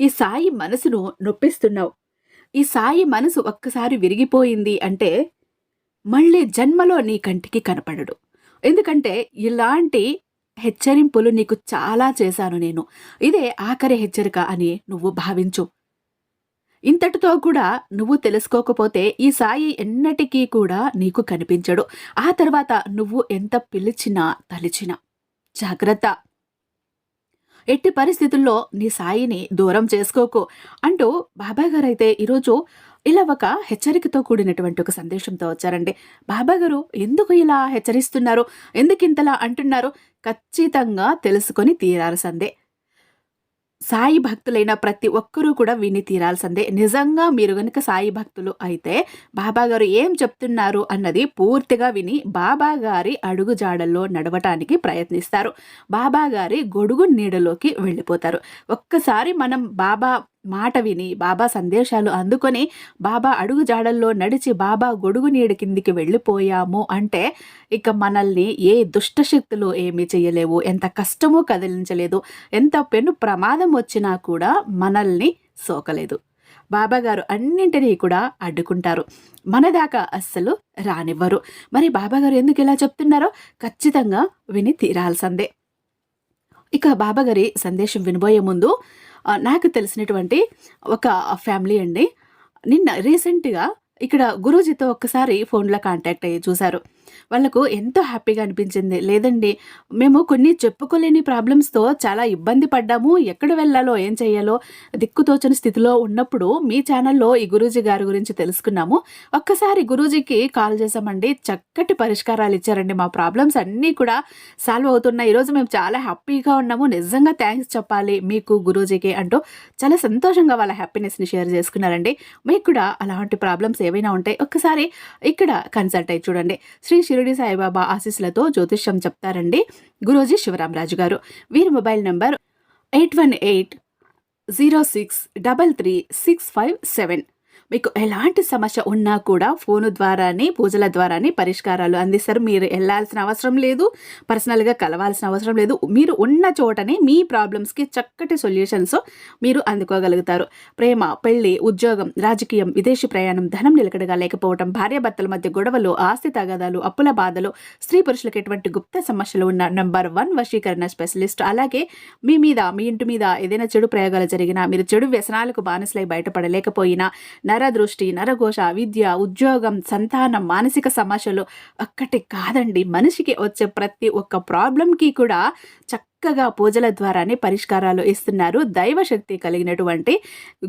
ఈ సాయి మనసును నొప్పిస్తున్నావు. ఈ సాయి మనసు ఒక్కసారి విరిగిపోయింది అంటే మళ్ళీ జన్మలో నీ కంటికి కనపడడు. ఎందుకంటే ఇలాంటి హెచ్చరింపులు నీకు చాలా చేశాను నేను. ఇదే ఆఖరి హెచ్చరిక అని నువ్వు భావించు. ఇంతటితో కూడా నువ్వు తెలుసుకోకపోతే ఈ సాయి ఎన్నటికీ కూడా నీకు కనిపించడు. ఆ తర్వాత నువ్వు ఎంత పిలిచినా తలిచినా. జాగ్రత్త. ఎట్టి పరిస్థితుల్లో నీ సాయిని దూరం చేసుకోకు అంటూ బాబాయ్ గారు అయితే ఈరోజు ఇలా ఒక హెచ్చరికతో కూడినటువంటి ఒక సందేశంతో వచ్చారండి. బాబా గారు ఎందుకు ఇలా హెచ్చరిస్తున్నారు? ఎందుకు ఇంతలా అంటున్నారు? ఖచ్చితంగా తెలుసుకొని తీరాల్సిందే. సాయి భక్తులైన ప్రతి ఒక్కరూ కూడా విని తీరాల్సిందే. నిజంగా మీరు గనుక సాయి భక్తులు అయితే బాబా గారు ఏం చెప్తున్నారు అన్నది పూర్తిగా విని బాబా గారి అడుగు జాడల్లో నడవటానికి ప్రయత్నిస్తారు. బాబా గారి గొడుగు నీడలోకి వెళ్ళిపోతారు. ఒక్కసారి మనం బాబా మాట విని బాబా సందేశాలు అందుకొని బాబా అడుగు జాడల్లో నడిచి బాబా గొడుగు నీడ కిందికి వెళ్ళిపోయాము అంటే ఇక మనల్ని ఏ దుష్టశక్తులు ఏమీ చేయలేవు ఎంత కష్టమో కదిలించలేదు. ఎంత పెను ప్రమాదం వచ్చినా కూడా మనల్ని సోకలేదు. బాబాగారు అన్నింటినీ కూడా అడ్డుకుంటారు. మన దాకా అస్సలు రానివ్వరు. మరి బాబాగారు ఎందుకు ఇలా చెప్తున్నారో ఖచ్చితంగా విని తీరాల్సిందే. ఇక బాబాగారి సందేశం వినబోయే ముందు నాకు తెలిసినటువంటి ఒక ఫ్యామిలీ అండి. నిన్న రీసెంట్గా ఇక్కడ గురూజీతో ఒక్కసారి ఫోన్లో కాంటాక్ట్ అయ్యి చూశారు. వాళ్ళకు ఎంతో హ్యాపీగా అనిపించింది. లేదండి మేము కొన్ని చెప్పుకోలేని ప్రాబ్లమ్స్తో చాలా ఇబ్బంది పడ్డాము. ఎక్కడ వెళ్ళాలో ఏం చేయాలో దిక్కుతోచని స్థితిలో ఉన్నప్పుడు మీ ఛానల్లో ఈ గురూజీ గారి గురించి తెలుసుకున్నాము. ఒక్కసారి గురూజీకి కాల్ చేసామండి చక్కటి పరిష్కారాలు ఇచ్చారండి. మా ప్రాబ్లమ్స్ అన్నీ కూడా సాల్వ్ అవుతున్నాయి. ఈరోజు మేము చాలా హ్యాపీగా ఉన్నాము. నిజంగా థ్యాంక్స్ చెప్పాలి మీకు గురూజీకి అంటూ చాలా సంతోషంగా వాళ్ళ హ్యాపీనెస్ని షేర్ చేసుకున్నారండి. మీకు కూడా అలాంటి ప్రాబ్లమ్స్ ఏవైనా ఉంటాయి ఒక్కసారి ఇక్కడ కన్సల్ట్ అయ్యి చూడండి. శ్రీ షిరిడి సాయిబాబా ఆశీస్సులతో జ్యోతిష్యం చెప్తారండి గురోజీ శివరామరాజు గారు. వీరి mobile number eight one eight zero six double three six five seven. మీకు ఎలాంటి సమస్య ఉన్నా కూడా ఫోను ద్వారానే పూజల ద్వారానే పరిష్కారాలు అందిస్తారు. మీరు వెళ్ళాల్సిన అవసరం లేదు పర్సనల్గా కలవాల్సిన అవసరం లేదు. మీరు ఉన్న చోటనే మీ ప్రాబ్లమ్స్కి చక్కటి సొల్యూషన్స్ మీరు అందుకోగలుగుతారు. ప్రేమ పెళ్ళి ఉద్యోగం రాజకీయం విదేశీ ప్రయాణం ధనం నిలకడగా లేకపోవడం భార్యాభర్తల మధ్య గొడవలు ఆస్తి తగాదాలు అప్పుల బాధలు స్త్రీ పురుషులకు ఎటువంటి గుప్త సమస్యలు ఉన్న నెంబర్ వన్ వశీకరణ స్పెషలిస్ట్. అలాగే మీ మీద మీ ఇంటి మీద ఏదైనా చెడు ప్రయోగాలు జరిగినా మీరు చెడు వ్యసనాలకు బానిసలై బయటపడలేకపోయినా నరదృష్టి నరఘోష విద్య ఉద్యోగం సంతానం మానసిక సమస్యలు ఒక్కటి కాదండి. మనిషికి వచ్చే ప్రతి ఒక్క ప్రాబ్లంకి కూడా చక్కగా పూజల ద్వారానే పరిష్కారాలు ఇస్తున్నారు. దైవశక్తి కలిగినటువంటి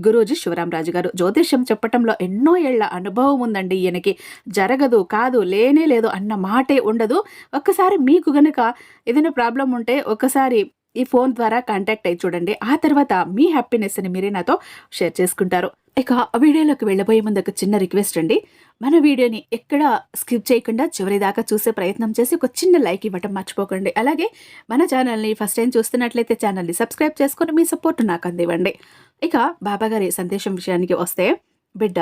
గురూజీ శివరామరాజు గారు. జ్యోతిష్యం చెప్పటంలో ఎన్నో ఏళ్ళ అనుభవం ఉందండి. ఈయనకి జరగదు కాదు లేనే లేదు అన్న మాటే ఉండదు. ఒక్కసారి మీకు గనక ఏదైనా ప్రాబ్లం ఉంటే ఒకసారి ఈ ఫోన్ ద్వారా కాంటాక్ట్ అయ్యి చూడండి. ఆ తర్వాత మీ హ్యాపీనెస్ని మీరే నాతో షేర్ చేసుకుంటారు. ఇక వీడియోలోకి వెళ్ళబోయే ముందు ఒక చిన్న రిక్వెస్ట్ అండి. మన వీడియోని ఎక్కడ స్కిప్ చేయకుండా చివరి దాకా చూసే ప్రయత్నం చేసి ఒక చిన్న లైక్ ఇవ్వటం మర్చిపోకండి. అలాగే మన ఛానల్ని ఫస్ట్ టైం చూస్తున్నట్లయితే ఛానల్ని సబ్స్క్రైబ్ చేసుకొని మీ సపోర్ట్ నాకు అందివ్వండి. ఇక బాబాగారి సందేశం విషయానికి వస్తే బిడ్డ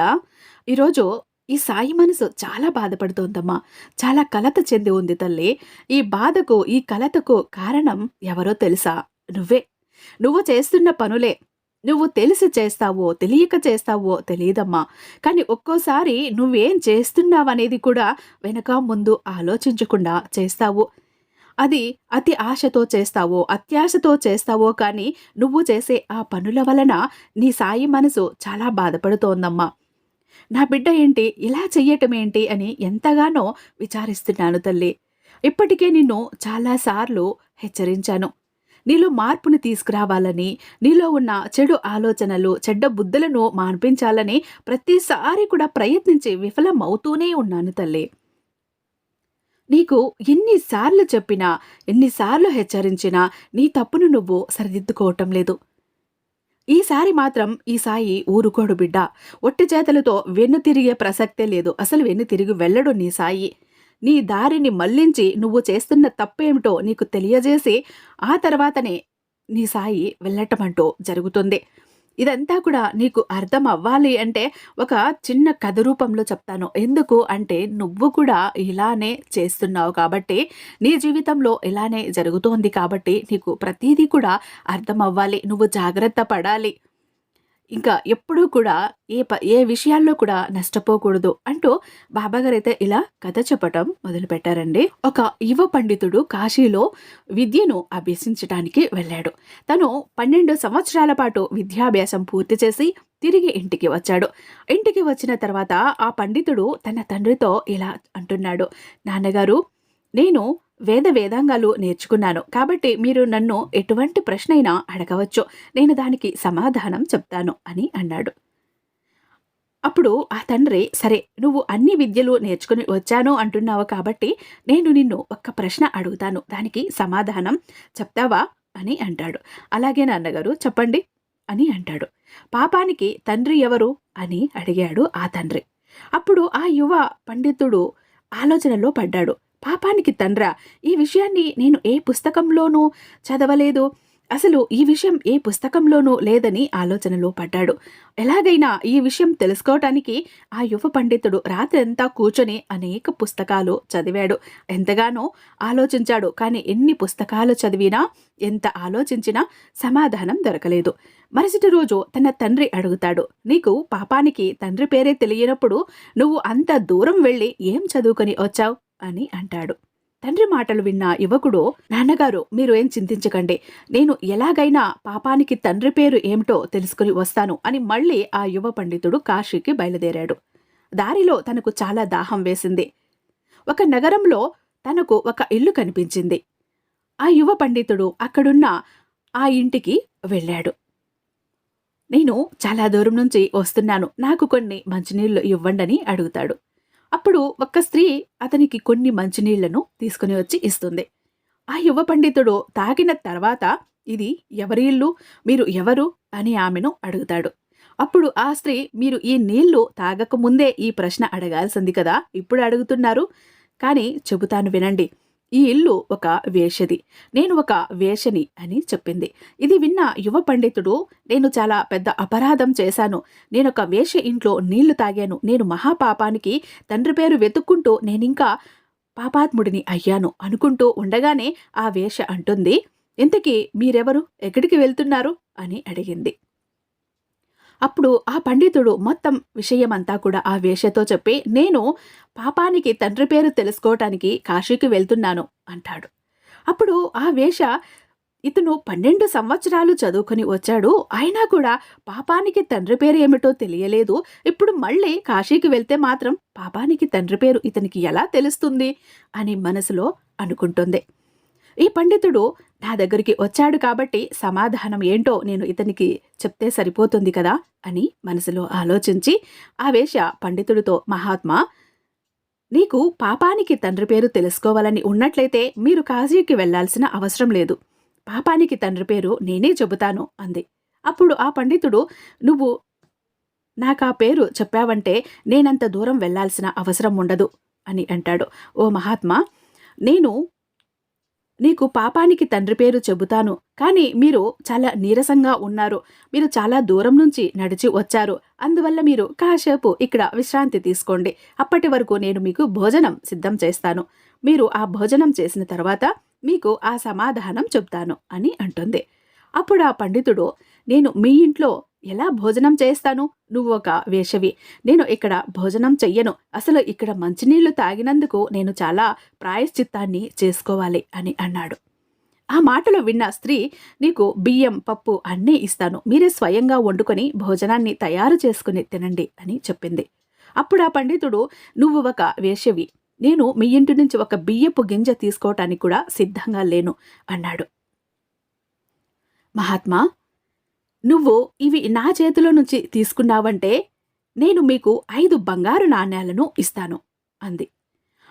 ఈరోజు ఈ సాయి మనసు చాలా బాధపడుతోందమ్మా. చాలా కలత చెంది ఉంది తల్లి. ఈ బాధకు ఈ కలతకు కారణం ఎవరో తెలుసా? నువ్వే. నువ్వు చేస్తున్న పనులే. నువ్వు తెలిసి చేస్తావో తెలియక చేస్తావో తెలియదమ్మా. కానీ ఒక్కోసారి నువ్వేం చేస్తున్నావనేది కూడా వెనక ముందు ఆలోచించకుండా చేస్తావు. అది అతి ఆశతో చేస్తావో అత్యాశతో చేస్తావో కానీ నువ్వు చేసే ఆ పనుల వలన నీ సాయి మనసు చాలా బాధపడుతోందమ్మా. నా బిడ్డ ఏంటి? ఇలా చెయ్యటం ఏంటి? అని ఎంతగానో విచారిస్తున్నాను తల్లి. ఇప్పటికే నిన్ను చాలాసార్లు హెచ్చరించాను. నీలో మార్పుని తీసుకురావాలని నీలో ఉన్న చెడు ఆలోచనలు చెడ్డ బుద్ధులను మాన్పించాలని ప్రతిసారి కూడా ప్రయత్నించి విఫలమవుతూనే ఉన్నాను తల్లి. నీకు ఎన్నిసార్లు చెప్పినా ఎన్నిసార్లు హెచ్చరించినా నీ తప్పును నువ్వు సరిదిద్దుకోవటం లేదు. ఈసారి మాత్రం ఈ సాయి ఊరుకోడు బిడ్డ. ఒట్టి చేతలతో వెన్ను తిరిగే ప్రసక్తే లేదు. అసలు వెన్ను తిరిగి వెళ్ళడు నీ సాయి. నీ దారిని మళ్ళించి నువ్వు చేస్తున్న తప్పేమిటో నీకు తెలియజేసి ఆ తర్వాతనే నీ సాయి వెళ్ళటమంటూ జరుగుతుంది. ఇదంతా కూడా నీకు అర్థం అవ్వాలి అంటే ఒక చిన్న కథ రూపంలో చెప్తాను. ఎందుకు అంటే నువ్వు కూడా ఇలానే చేస్తున్నావు కాబట్టి నీ జీవితంలో ఇలానే జరుగుతోంది కాబట్టి నీకు ప్రతిదీ కూడా అర్థం అవ్వాలి. నువ్వు జాగ్రత్త పడాలి. ఇంకా ఎప్పుడూ కూడా ఏ ప ఏ విషయాల్లో కూడా నష్టపోకూడదు అంటూ బాబాగారు అయితే ఇలా కథ చెప్పటం మొదలుపెట్టారండి. ఒక యువ పండితుడు కాశీలో విద్యను అభ్యసించడానికి వెళ్ళాడు. తను పన్నెండు సంవత్సరాల పాటు విద్యాభ్యాసం పూర్తి చేసి తిరిగి ఇంటికి వచ్చాడు. ఇంటికి వచ్చిన తర్వాత ఆ పండితుడు తన తండ్రితో ఇలా అంటున్నాడు నాన్నగారు నేను వేద వేదాంగాలు నేర్చుకున్నాను. కాబట్టి మీరు నన్ను ఎటువంటి ప్రశ్నైనా అడగవచ్చు. నేను దానికి సమాధానం చెప్తాను అని అన్నాడు. అప్పుడు ఆ తండ్రి సరే నువ్వు అన్ని విద్యలు నేర్చుకుని వచ్చాను అంటున్నావు కాబట్టి నేను నిన్ను ఒక్క ప్రశ్న అడుగుతాను. దానికి సమాధానం చెప్తావా అని అంటాడు. అలాగే నాన్నగారు చెప్పండి అని అంటాడు. పాపానికి తండ్రి ఎవరు అని అడిగాడు ఆ తండ్రి. అప్పుడు ఆ యువ పండితుడు ఆలోచనలో పడ్డాడు. పాపానికి తండ్రా. ఈ విషయాన్ని నేను ఏ పుస్తకంలోనూ చదవలేదు. అసలు ఈ విషయం ఏ పుస్తకంలోనూ లేదని ఆలోచనలో పడ్డాడు. ఎలాగైనా ఈ విషయం తెలుసుకోవటానికి ఆ యువ పండితుడు రాత్రంతా కూర్చొని అనేక పుస్తకాలు చదివాడు. ఎంతగానో ఆలోచించాడు. కానీ ఎన్ని పుస్తకాలు చదివినా ఎంత ఆలోచించినా సమాధానం దొరకలేదు. మరుసటి రోజు తన తండ్రి అడుగుతాడు నీకు పాపానికి తండ్రి పేరే తెలియనప్పుడు నువ్వు అంత దూరం వెళ్ళి ఏం చదువుకొని వచ్చావు? అని అంటాడు. తండ్రి మాటలు విన్న యువకుడు నాన్నగారు మీరు ఏం చింతించకండి. నేను ఎలాగైనా పాపానికి తండ్రి పేరు ఏమిటో తెలుసుకుని వస్తాను అని మళ్ళీ ఆ యువ పండితుడు కాశీకి బయలుదేరాడు. దారిలో తనకు చాలా దాహం వేసింది. ఒక నగరంలో తనకు ఒక ఇల్లు కనిపించింది. ఆ యువ పండితుడు అక్కడున్న ఆ ఇంటికి వెళ్ళాడు. నేను చాలా దూరం నుంచి వస్తున్నాను. నాకు కొన్ని మంచినీళ్ళు ఇవ్వండని అడుగుతాడు. అప్పుడు ఒక్క స్త్రీ అతనికి కొన్ని మంచినీళ్ళను తీసుకుని వచ్చి ఇస్తుంది. ఆ యువ పండితుడు తాగిన తర్వాత ఇది ఎవరి ఇల్లు? మీరు ఎవరు? అని ఆమెను అడుగుతాడు. అప్పుడు ఆ స్త్రీ మీరు ఈ నీళ్ళు తాగకముందే ఈ ప్రశ్న అడగాల్సింది కదా? ఇప్పుడు అడుగుతున్నారు. కానీ చెబుతాను వినండి. ఈ ఇల్లు ఒక వేషది. నేను ఒక వేషని అని చెప్పింది. ఇది విన్న యువ పండితుడు నేను చాలా పెద్ద అపరాధం చేశాను. నేనొక వేష ఇంట్లో నీళ్ళు తాగాను. నేను మహాపాపానికి తండ్రి పేరు వెతుక్కుంటూ నేనింకా పాపాత్ముడిని అయ్యాను అనుకుంటూ ఉండగానే ఆ వేష అంటుంది. ఇంతకీ మీరెవరు? ఎక్కడికి వెళ్తున్నారు? అని అడిగింది. అప్పుడు ఆ పండితుడు మొత్తం విషయమంతా కూడా ఆ వేషతో చెప్పి నేను పాపానికి తండ్రి పేరు తెలుసుకోవటానికి కాశీకి వెళ్తున్నాను అంటాడు. అప్పుడు ఆ వేష ఇతను పన్నెండు సంవత్సరాలు చదువుకుని వచ్చాడు. అయినా కూడా పాపానికి తండ్రి పేరు ఏమిటో తెలియలేదు. ఇప్పుడు మళ్ళీ కాశీకి వెళ్తే మాత్రం పాపానికి తండ్రి పేరు ఇతనికి ఎలా తెలుస్తుంది అని మనసులో అనుకుంటుంది. ఈ పండితుడు నా దగ్గరికి వచ్చాడు కాబట్టి సమాధానం ఏంటో నేను ఇతనికి చెప్తే సరిపోతుంది కదా అని మనసులో ఆలోచించి ఆ వేష పండితుడితో మహాత్మా నీకు పాపానికి తండ్రి పేరు తెలుసుకోవాలని ఉన్నట్లయితే మీరు కాశీకి వెళ్ళాల్సిన అవసరం లేదు. పాపానికి తండ్రి పేరు నేనే చెబుతాను అంది. అప్పుడు ఆ పండితుడు నువ్వు నాకు ఆ పేరు చెప్పావంటే నేనంత దూరం వెళ్ళాల్సిన అవసరం ఉండదు అని అంటాడు. ఓ మహాత్మా నేను నీకు పాపానికి తండ్రి పేరు చెబుతాను. కానీ మీరు చాలా నీరసంగా ఉన్నారు. మీరు చాలా దూరం నుంచి నడిచి వచ్చారు. అందువల్ల మీరు కాసేపు ఇక్కడ విశ్రాంతి తీసుకోండి. అప్పటి వరకు నేను మీకు భోజనం సిద్ధం చేస్తాను. మీరు ఆ భోజనం చేసిన తర్వాత మీకు ఆ సమాధానం చెప్తాను అని అంటుంది. అప్పుడు ఆ పండితుడు నేను మీ ఇంట్లో ఎలా భోజనం చేస్తాను? నువ్వు ఒక వేషవి. నేను ఇక్కడ భోజనం చెయ్యను. అసలు ఇక్కడ మంచినీళ్ళు తాగినందుకు నేను చాలా ప్రాయశ్చిత్తాన్ని చేసుకోవాలి అని అన్నాడు. ఆ మాటలు విన్న స్త్రీ నీకు బియ్యం పప్పు అన్నీ ఇస్తాను. మీరే స్వయంగా వండుకొని భోజనాన్ని తయారు చేసుకుని తినండి అని చెప్పింది. అప్పుడు ఆ పండితుడు నువ్వు ఒక వేషవి. నేను మీ ఇంటి నుంచి ఒక బియ్యపు గింజ తీసుకోవటానికి కూడా సిద్ధంగా లేను అన్నాడు. మహాత్మా నువ్వు ఇవి నా చేతిలో నుంచి తీసుకున్నావంటే నేను మీకు ఐదు బంగారు నాణ్యాలను ఇస్తాను అంది.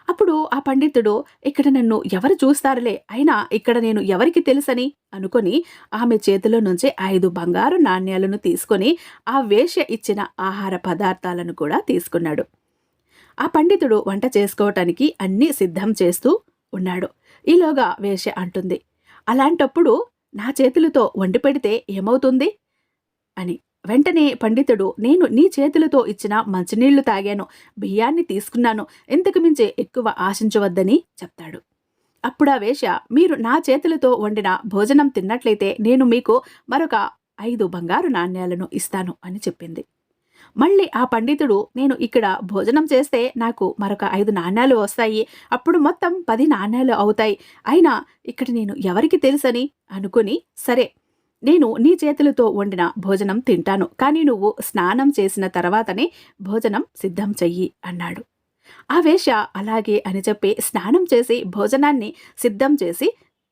అప్పుడు ఆ పండితుడు ఇక్కడ నన్ను ఎవరు చూస్తారులే అయినా ఇక్కడ నేను ఎవరికి తెలుసని అనుకొని ఆమె చేతిలో నుంచి ఐదు బంగారు నాణ్యాలను తీసుకొని ఆ వేష్య ఇచ్చిన ఆహార పదార్థాలను కూడా తీసుకున్నాడు. ఆ పండితుడు వంట చేసుకోవటానికి అన్నీ సిద్ధం చేస్తూ ఉన్నాడు. ఈలోగా వేశ్య అంటుంది. అలాంటప్పుడు నా చేతులతో వండి పెడితే ఏమవుతుంది? అని వెంటనే పండితుడు నేను నీ చేతులతో ఇచ్చిన మంచినీళ్ళు తాగాను బియ్యాన్ని తీసుకున్నాను ఇంతకు మించి ఎక్కువ ఆశించవద్దని చెప్తాడు. అప్పుడు ఆ వేష మీరు నా చేతులతో వండిన భోజనం తిన్నట్లయితే నేను మీకు మరొక ఐదు బంగారు నాణ్యాలను ఇస్తాను అని చెప్పింది. మళ్ళీ ఆ పండితుడు నేను ఇక్కడ భోజనం చేస్తే నాకు మరొక ఐదు నాణ్యాలు వస్తాయి. అప్పుడు మొత్తం పది నాణ్యాలు అవుతాయి. అయినా ఇక్కడ నేను ఎవరికి తెలుసని? అనుకుని సరే నేను నీ చేతులతో వండిన భోజనం తింటాను. కానీ నువ్వు స్నానం చేసిన తర్వాతనే భోజనం సిద్ధం చెయ్యి అన్నాడు. ఆ వేష అలాగే అని చెప్పి స్నానం చేసి భోజనాన్ని సిద్ధం చేసి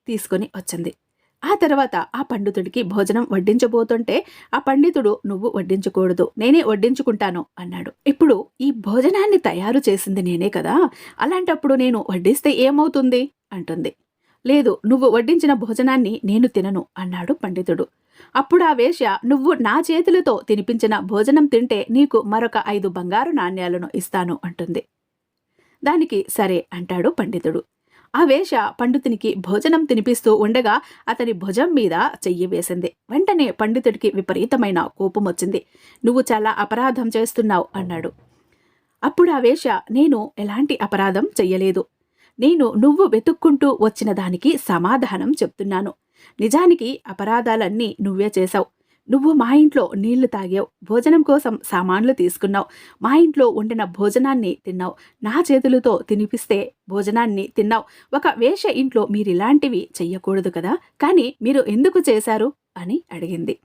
తీసుకొని వచ్చింది. ఆ తర్వాత ఆ పండితుడికి భోజనం వడ్డించబోతుంటే ఆ పండితుడు నువ్వు వడ్డించకూడదు నేనే వడ్డించుకుంటాను అన్నాడు. ఇప్పుడు ఈ భోజనాన్ని తయారు చేసింది నేనే కదా అలాంటప్పుడు నేను వడ్డిస్తే ఏమవుతుంది? అంటుంది. లేదు నువ్వు వడ్డించిన భోజనాన్ని నేను తినను అన్నాడు పండితుడు. అప్పుడు ఆ వేశ్య నువ్వు నా చేతులతో తినిపించిన భోజనం తింటే నీకు మరొక ఐదు బంగారు నాణ్యాలను ఇస్తాను అంటుంది. దానికి సరే అంటాడు పండితుడు. ఆ వేష పండితునికి భోజనం తినిపిస్తూ ఉండగా అతని భుజం మీద చెయ్యి వేసింది. వెంటనే పండితుడికి విపరీతమైన కోపం వచ్చింది నువ్వు చాలా అపరాధం చేస్తున్నావు అన్నాడు. అప్పుడు ఆ వేష నేను ఎలాంటి అపరాధం చెయ్యలేదు. నేను నువ్వు వెతుక్కుంటూ వచ్చిన దానికి సమాధానం చెప్తున్నాను. నిజానికి అపరాధాలన్నీ నువ్వే చేశావు. నువ్వు మా ఇంట్లో నీళ్ళు తాగావు భోజనం కోసం సామాన్లు తీసుకున్నావు మా ఇంట్లో వండిన భోజనాన్ని తిన్నావు నా చేతులతో తినిపిస్తే భోజనాన్ని తిన్నావు. ఒక వేష ఇంట్లో మీరు ఇలాంటివి చెయ్యకూడదు కదా కానీ మీరు ఎందుకు చేశారు? అని అడిగింది.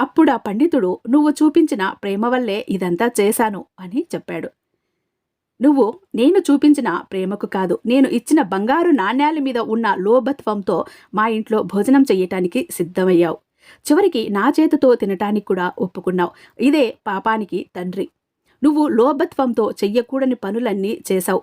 అప్పుడు ఆ పండితుడు నువ్వు చూపించిన ప్రేమ వల్లే ఇదంతా చేశాను అని చెప్పాడు. నువ్వు నేను చూపించిన ప్రేమకు కాదు నేను ఇచ్చిన బంగారు నాణ్యాల మీద ఉన్న లోభత్వంతో మా ఇంట్లో భోజనం చెయ్యటానికి సిద్ధమయ్యావు. చివరికి నా చేతితో తినటానికి కూడా ఒప్పుకున్నావు. ఇదే పాపానికి తండ్రి. నువ్వు లోభత్వంతో చెయ్యకూడని పనులన్నీ చేశావు.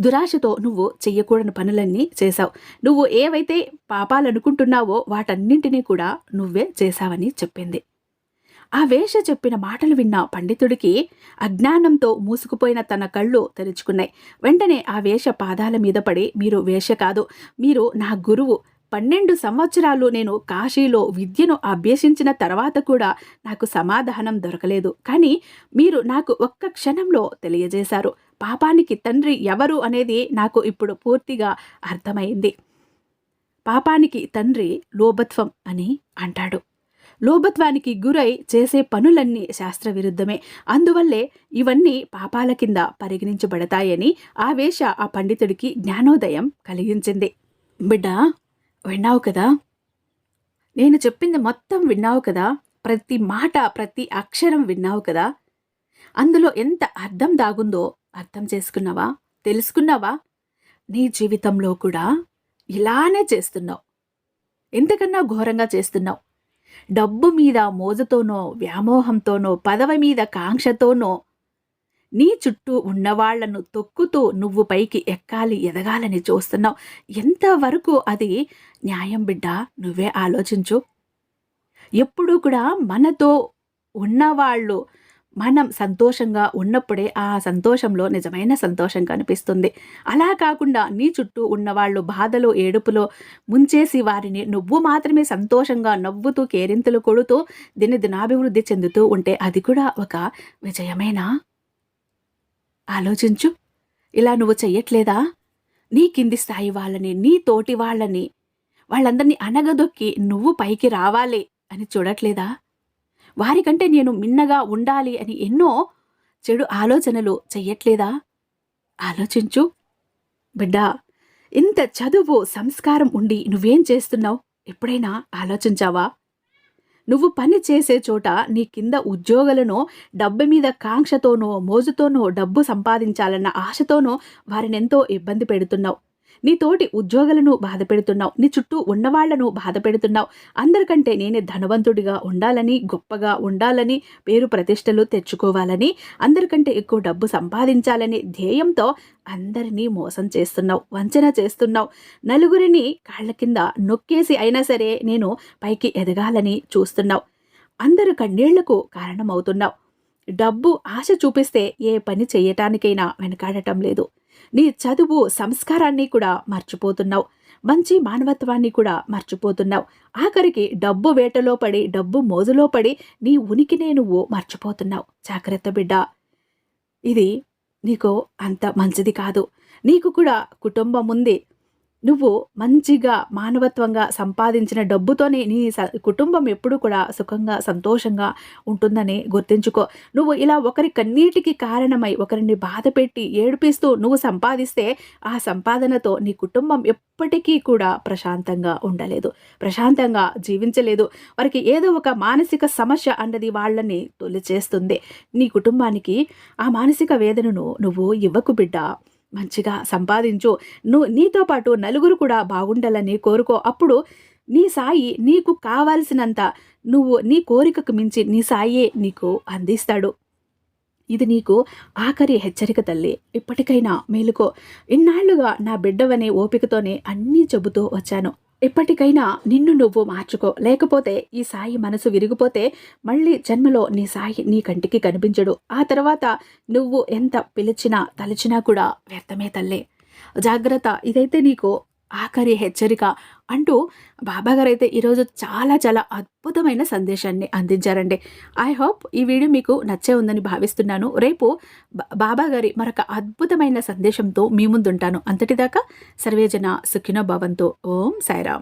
దురాశతో నువ్వు చెయ్యకూడని పనులన్నీ చేశావు. నువ్వు ఏవైతే పాపాలనుకుంటున్నావో వాటన్నింటినీ కూడా నువ్వే చేశావని చెప్పింది. ఆ వేష చెప్పిన మాటలు విన్న పండితుడికి అజ్ఞానంతో మూసుకుపోయిన తన కళ్ళు తెరుచుకున్నాయి. వెంటనే ఆ వేష పాదాల మీద పడి మీరు వేష కాదు మీరు నా గురువు పన్నెండు సంవత్సరాలు నేను కాశీలో విద్యను అభ్యసించిన తర్వాత కూడా నాకు సమాధానం దొరకలేదు. కానీ మీరు నాకు ఒక్క క్షణంలో తెలియజేశారు. పాపానికి తండ్రి ఎవరు అనేది నాకు ఇప్పుడు పూర్తిగా అర్థమైంది. పాపానికి తండ్రి లోభత్వం అని అంటాడు. లోభత్వానికి గురై చేసే పనులన్నీ శాస్త్రవిరుద్ధమే. అందువల్లే ఇవన్నీ పాపాల కింద పరిగణించబడతాయని ఆ వేష ఆ పండితుడికి జ్ఞానోదయం కలిగించింది. బిడ్డ విన్నావు కదా? నేను చెప్పింది మొత్తం విన్నావు కదా? ప్రతి మాట ప్రతి అక్షరం విన్నావు కదా? అందులో ఎంత అర్థం దాగుందో అర్థం చేసుకున్నావా? తెలుసుకున్నావా? నీ జీవితంలో కూడా ఇలానే చేస్తున్నావు. ఎంతకన్నా ఘోరంగా చేస్తున్నావు. డబ్బు మీద మోజుతోనో వ్యామోహంతోనో పదవి మీద కాంక్షతోనో నీ చుట్టూ ఉన్నవాళ్ళను తొక్కుతూ నువ్వు పైకి ఎక్కాలి ఎదగాలని చూస్తున్నావు. ఎంతవరకు అది న్యాయం బిడ్డ? నువ్వే ఆలోచించు. ఎప్పుడూ కూడా మనతో ఉన్నవాళ్ళు మనం సంతోషంగా ఉన్నప్పుడే ఆ సంతోషంలో నిజమైన సంతోషం కనిపిస్తుంది. అలా కాకుండా నీ చుట్టూ ఉన్నవాళ్ళు బాధలో ఏడుపులో ముంచేసి వారిని నువ్వు మాత్రమే సంతోషంగా నవ్వుతూ కేరింతలు కొడుతూ దినదినాభివృద్ధి చెందుతూ ఉంటే అది కూడా ఒక విజయమేనా? ఆలోచించు. ఇలా నువ్వు చెయ్యట్లేదా? నీ కింది స్థాయి వాళ్ళని నీ తోటి వాళ్ళని వాళ్ళందరినీ అనగదొక్కి నువ్వు పైకి రావాలి అని చూడట్లేదా? వారికంటే నేను మిన్నగా ఉండాలి అని ఎన్నో చెడు ఆలోచనలు చెయ్యట్లేదా? ఆలోచించు. బిడ్డా ఇంత చదువు సంస్కారం ఉండి నువ్వేం చేస్తున్నావు? ఎప్పుడైనా ఆలోచించావా? నువ్వు పని చేసే చోట నీ కింద ఉద్యోగులను డబ్బు మీద కాంక్షతోనో మోజుతోనో డబ్బు సంపాదించాలన్న ఆశతోనో వారినెంతో ఇబ్బంది పెడుతున్నావు. నీ తోటి ఉద్యోగులను బాధ పెడుతున్నావు నీ చుట్టూ ఉన్నవాళ్ళను బాధ పెడుతున్నావు అందరికంటే నేనే ధనవంతుడిగా ఉండాలని గొప్పగా ఉండాలని పేరు ప్రతిష్టలు తెచ్చుకోవాలని అందరికంటే ఎక్కువ డబ్బు సంపాదించాలని ధ్యేయంతో అందరినీ మోసం చేస్తున్నావు వంచన చేస్తున్నావు. నలుగురిని కాళ్ళ కింద నొక్కేసి అయినా సరే నేను పైకి ఎదగాలని చూస్తున్నావు. అందరు కన్నీళ్ళకు కారణమవుతున్నావు. డబ్బు ఆశ చూపిస్తే ఏ పని చేయటానికైనా వెనకాడటం లేదు. నీ చదువు సంస్కారాన్ని కూడా మర్చిపోతున్నావు. మంచి మానవత్వాన్ని కూడా మర్చిపోతున్నావు. ఆఖరికి డబ్బు వేటలో పడి డబ్బు మోజులో పడి నీ ఉనికినే నువ్వు మర్చిపోతున్నావు. జాగ్రత్త బిడ్డ. ఇది నీకు అంత మంచిది కాదు. నీకు కూడా కుటుంబం ఉంది. నువ్వు మంచిగా మానవత్వంగా సంపాదించిన డబ్బుతోనే నీ స కుటుంబం ఎప్పుడు కూడా సుఖంగా సంతోషంగా ఉంటుందని గుర్తించుకో. నువ్వు ఇలా ఒకరి కన్నీటికి కారణమై ఒకరిని బాధ పెట్టి ఏడిపిస్తూ నువ్వు సంపాదిస్తే ఆ సంపాదనతో నీ కుటుంబం ఎప్పటికీ కూడా ప్రశాంతంగా ఉండలేదు. ప్రశాంతంగా జీవించలేదు. వారికి ఏదో ఒక మానసిక సమస్య అన్నది వాళ్ళని తొలిచేస్తుంది. నీ కుటుంబానికి ఆ మానసిక వేదనను నువ్వు ఇవ్వకు బిడ్డ. మంచిగా సంపాదించు. నువ్వు నీతో పాటు నలుగురు కూడా బాగుండాలని కోరుకో. అప్పుడు నీ సాయి నీకు కావాల్సినంత నువ్వు నీ కోరికకు మించి నీ సాయే నీకు అందిస్తాడు. ఇది నీకు ఆఖరి హెచ్చరిక తల్లి. ఇప్పటికైనా మేలుకో. ఇన్నాళ్ళుగా నా బిడ్డవనే ఓపికతోనే అన్నీ చెబుతూ వచ్చాను. ఇప్పటికైనా నిన్ను నువ్వు మార్చుకో. లేకపోతే ఈ సాయి మనసు విరిగిపోతే మళ్ళీ జన్మలో నీ సాయి నీ కంటికి కనిపించడు. ఆ తర్వాత నువ్వు ఎంత పిలిచినా తలిచినా కూడా వ్యర్థమే తల్లే. జాగ్రత్త ఇదైతే నీకు ఆఖరి హెచ్చరిక అంటూ బాబాగారు అయితే ఈరోజు చాలా చాలా అద్భుతమైన సందేశాన్ని అందించారండి. ఐ హోప్ ఈ వీడియో మీకు నచ్చే ఉందని భావిస్తున్నాను. రేపు బాబాగారి మరొక అద్భుతమైన సందేశంతో మీ ముందుంటాను. అంతటిదాకా సర్వేజన సుఖినో భవంతో. ఓం సాయిరామ్.